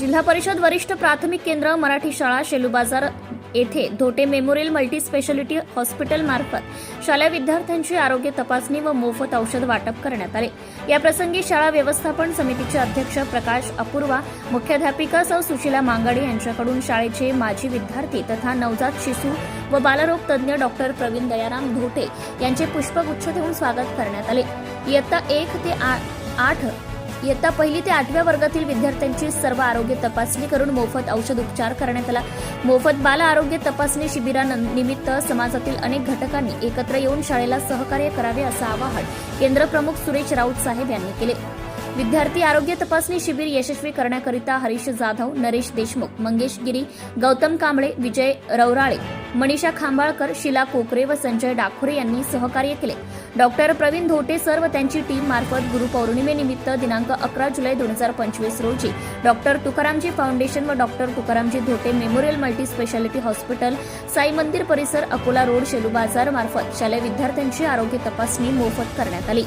जिल्हा परिषद वरिष्ठ प्राथमिक केंद्र मराठी शाळा शेलू बाजार येथे Dhote memorial multi speciality hospital मार्फत शालेय विद्यार्थ्यांची आरोग्य तपासणी व मोफत औषध वाटप करण्यात आले. या प्रसंगी शाळा व्यवस्थापन समितीचे अध्यक्ष प्रकाश अपूर्वा मुख्याध्यापिका सौ सुशीला मांगाडे यांच्याकडून शाळेचे माजी विद्यार्थी तथा नवजात शिशू व बालरोग तज्ज्ञ डॉक्टर प्रवीण दयाराम धोटे यांचे पुष्पगुच्छ देऊन स्वागत करण्यात आले. इयत्ता एक ते आ- आठ इयत्ता पहिली ते आठव्या वर्गातील विद्यार्थ्यांची सर्व आरोग्य तपासणी करून मोफत औषध उपचार करण्यात आला. मोफत बाल आरोग्य तपासणी शिबिरानिमित्त समाजातील अनेक घटकांनी एकत्र येऊन शाळेला सहकार्य करावे असं आवाहन केंद्रप्रमुख सुरेश राऊत साहेब यांनी केले. विद्यार्थी आरोग्य तपासणी शिबिर यशस्वी करण्याकरिता हरीश जाधव नरेश देशमुख मंगेश गिरी गौतम कांबळे विजय रवराळे मनीषा खांबाळकर शिला कोकरे व संजय डाखोरे यांनी सहकार्य केले. डॉक्टर प्रवीण धोटे सर व त्यांची टीम मार्फत गुरुपौर्णिमेनिमित्त दिनांक अकरा जुलै दोन हजार पंचवीस रोजी डॉक्टर तुकारामजी फाउंडेशन व doctor Tukaramji Dhote memorial multi speciality hospital Sai मंदिर परिसर अकोला रोड शेलू बाजार मार्फत शालेय विद्यार्थ्यांची आरोग्य तपासणी मोफत करण्यात आली.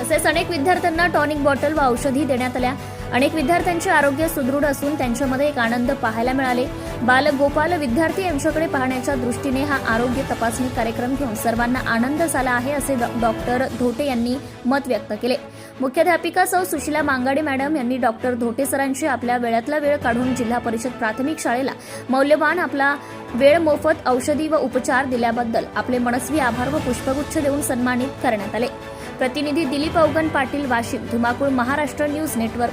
तसेच अनेक विद्यार्थ्यांना टॉनिक बॉटल व औषधी देण्यात आल्या. अनेक विद्यार्थ्यांचे आरोग्य सुदृढ असून त्यांच्यामध्ये एक आनंद पाहायला मिळाले. बाल गोपाल विद्यार्थी यांच्याकडे पाहण्याच्या दृष्टीने हा आरोग्य तपासणी कार्यक्रम घेऊन सर्वांना आनंद झाला आहे असे डॉक्टर धोटे यांनी मत व्यक्त केले. मुख्याध्यापिका सौ सुशीला मांगाडे मॅडम यांनी डॉक्टर धोटे सरांची आपल्या वेळातला वेळ काढून जिल्हा परिषद प्राथमिक शाळेला मौल्यवान आपला वेळ मोफत औषधी व उपचार दिल्याबद्दल आपले मनस्वी आभार व पुष्पगुच्छ देऊन सन्मानित करण्यात आले. प्रतिनिधी दिलीप अवगण पाटील वाशिम धुमाकूळ महाराष्ट्र न्यूज नेटवर्क.